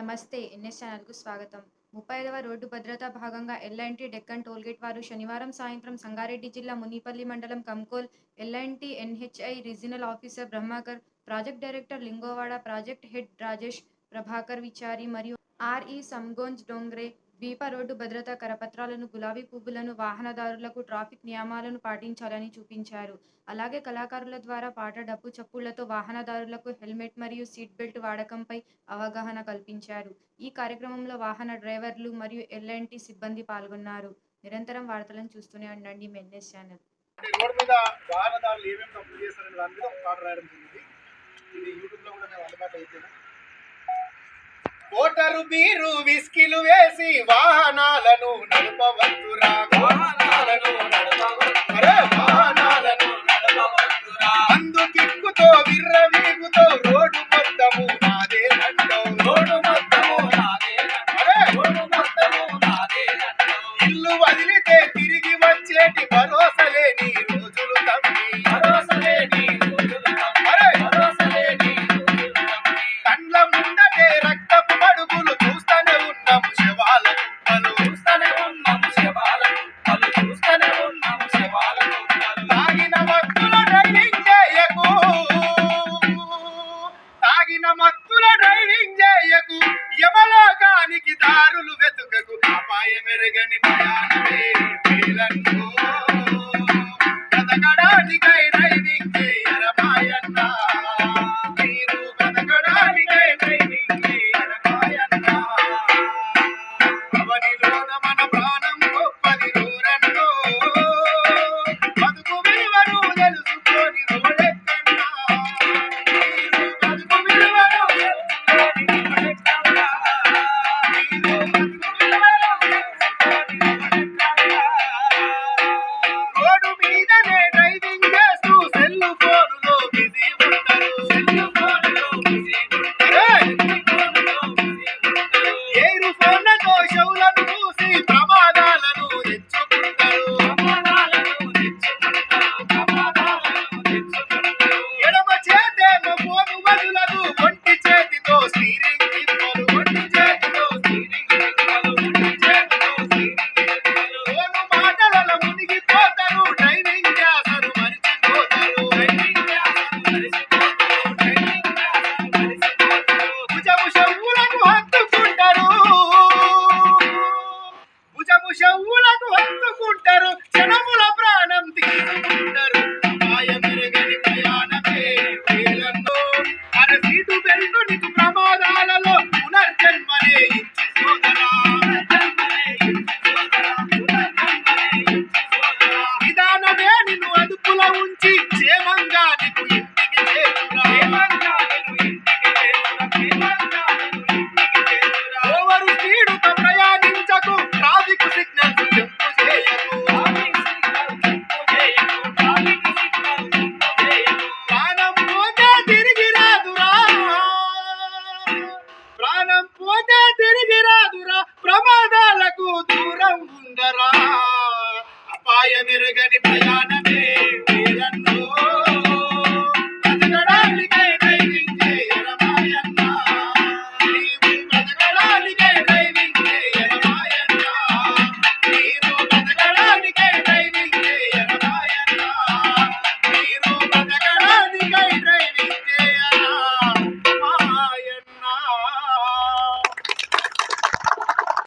నమస్తే ఎన్ఎస్ ఛానల్కు స్వాగతం. ముప్పై ఐదవ రోడ్డు భద్రతా భాగంగా ఎల్ఎన్టీ డెక్కన్ టోల్గేట్ వారు శనివారం సాయంత్రం సంగారెడ్డి జిల్లా మునిపల్లి మండలం Kankol LNT NHI regional officer Brahmakar project director Lingowada project head Rajesh Prabhakar విచారి మరియు ఆర్ఈ సంగోంజ్ డోంగ్రే ద్వీప రోడ్డు భద్రతా కరపత్రాలను గులాబీ పువ్వులను వాహనదారులకు ట్రాఫిక్ నియమాలను పాటించాలని చూపించారు. అలాగే కళాకారుల ద్వారా పాట డప్పు చప్పుళ్ళతో వాహనదారులకు హెల్మెట్ మరియు సీట్ బెల్ట్ వాడకంపై అవగాహన కల్పించారు. ఈ కార్యక్రమంలో వాహన డ్రైవర్లు మరియు ఎల్ఎన్టి సిబ్బంది పాల్గొన్నారు. నిరంతరం వార్తలను చూస్తూనే ఉండండి మెన్ఎస్ ఛానల్. రోడ్ మీద వాహనదారులు ఏమేమి తప్పులు చేస్తారనే దాని మీద ఒక పాట రాయడం జరిగింది. ఇది కూడా మేము కోటరు బీరు విస్కిలు వేసి వాహనాలను నడపవద్దురా వాహనాలను నడపవ అపాయమెరగని ప్రయాణమే మేలన్నో బ్రతకడానికై డ్రైవింగ్ చేయ. ఉంటారు anybody.